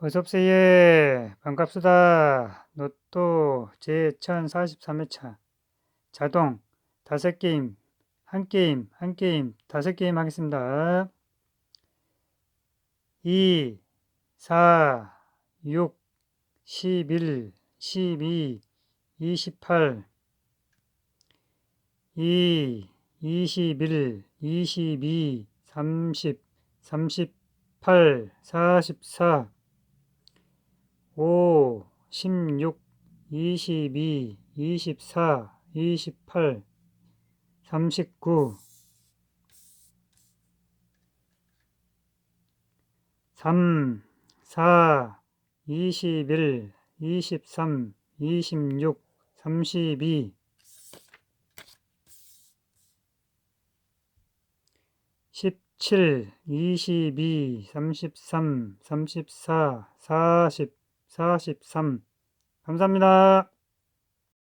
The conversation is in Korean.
어서오세요. 반갑습니다. 로또 제1043회차 자동 다섯 게임 한 게임 한 게임 다섯 게임 하겠습니다. 2 4 6 11 12 28 2 21 22 30 38 44 5, 16, 22, 24, 28, 39, 3, 4, 21, 23, 26, 32, 17, 22, 33, 34, 40, 43. 감사합니다.